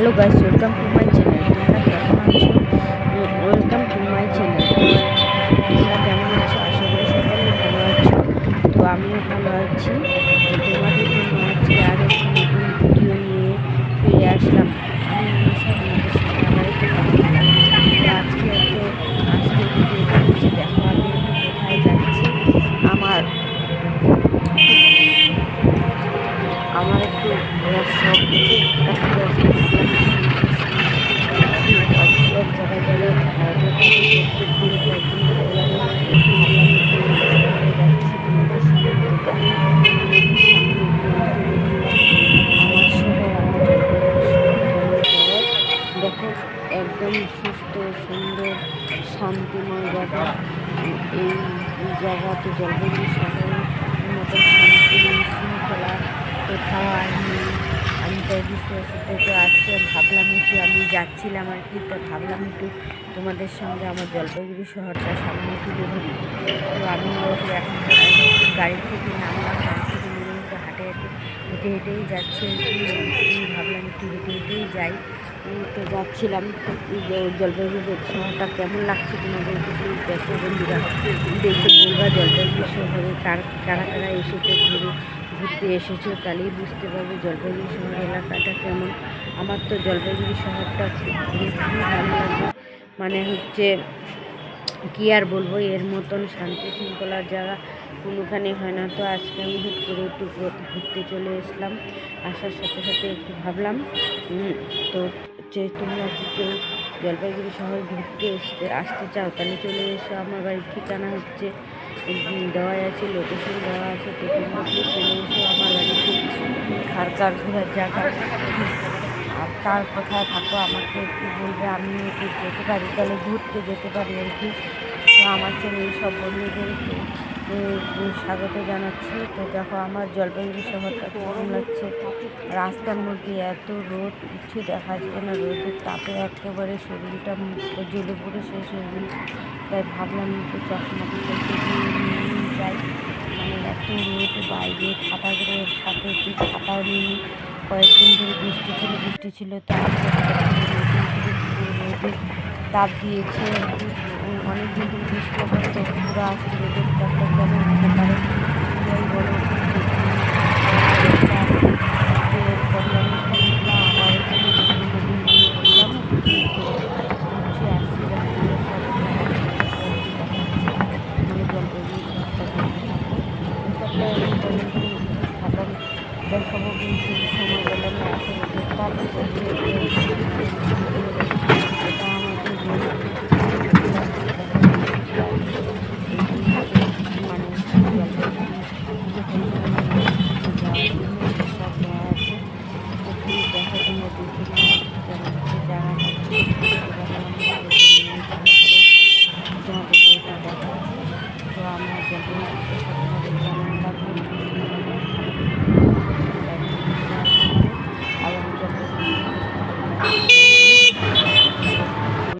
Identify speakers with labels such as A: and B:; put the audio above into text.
A: Hello guys welcome to my channel তোমরা কেমন আছো ওয়েলকাম টু মাই চ্যানেল তোমরা কেমন আছো? আশা করি সকলে ভালো আছো। তো আমিও ভালো আছি। তোমাদের জন্য আজকে আর একটি নতুন ভিডিও নিয়ে ফিরে আসলাম। আমি তোমাদের সাথে আবার একটু কথা আজকে একটু আজকে ভিডিওটা হচ্ছে দেখো, আমি কোথায় যাচ্ছি। আমার আমার একটু ঘোরার শখ একদম সুস্থ, সুন্দর শান্তিময় জায়গা এই জায়গাতে জলপাইগুড়ি শহরের মতো শান্তি, শৃঙ্খলা কোথাও আর নেই, আমি তাই বুঝতে পারছি তো তো আজকে ভাবলাম একটু, আমি যাচ্ছিলাম আর কি, তো ভাবলাম একটু তোমাদের সঙ্গে আমার জলপাইগুড়ি শহরটা সামনে তুলে ধরি তো আমি এখন গাড়ি থেকে নামলাম, গাড়ি থেকে একটু হাঁটে হাঁটে হেঁটে হেঁটেই যাচ্ছি হেঁটে হেঁটেই যাই। তো যাচ্ছিলাম জলপাইগুড়ি শহরটা কেমন লাগছে তোমাদের কিছু দেখো, বন্ধুরা? দেখে বলবা জলপাইগুড়ি শহরে কার, কারা কারা এসেছে, ঘুরে, ঘুরতে এসেছে? তাহলেই বুঝতে পারবে জলপাইগুড়ি শহর এলাকাটা কেমন। আমার তো জলপাইগুড়ি শহরটা খুবই ভালো লাগে। মানে হচ্ছে কি আর বলব, এর মতন শান্তি শৃঙ্খলার জায়গা কোনোখানে হয় না। তো আজকে আমি হুট করে একটু ঘুর- ঘুরতে চলে এসলাম। আসার সাথে সাথে একটু ভাবলাম তো যে তোমরা কেউ জলপাইগুড়ি শহর ঘুরতে এসতে, আসতে চাও, তাহলে চলে এসো। আমার বাড়ির ঠিকানা হচ্ছে দেওয়া আছে লোকেশন দেওয়া আছে, তো তোমরা চলে এসো। আমার বাড়িতে কার কার ঘোরার জায়গা। কার কোথায় থাকো, আমাকে একটু বলবে, আমি একটু যেতে পারি, তাহলে ঘুরতে যেতে পারি আর কি। তো আমার ছেলে সব বন্ধুদেরকে স্বাগত জানাচ্ছি। তো দেখো আমার জলপাইগুড়ি শহরটা কেমন লাগছে? রাস্তার মধ্যে এত রোদ, কিছু দেখা যাচ্ছে না, রোদের তাপে একেবারে শরীরটা জ্বলে পড়ে সেই শরীর তাই ভাবলাম একটু চশমাটা যাই। মানে এত রোদ, বাইরে ছাতাগুলোর সাথে একটু ছাতাও নিয়ে কয়েকদিন ধরে বৃষ্টি ছিল বৃষ্টি ছিল তো তাপ দিয়েছে অনেক দিন ধরে বৃষ্টি হচ্ছে পুরো আসছে রোদের তাপটা কেমন হতে পারে সাধারণ বড় Tas.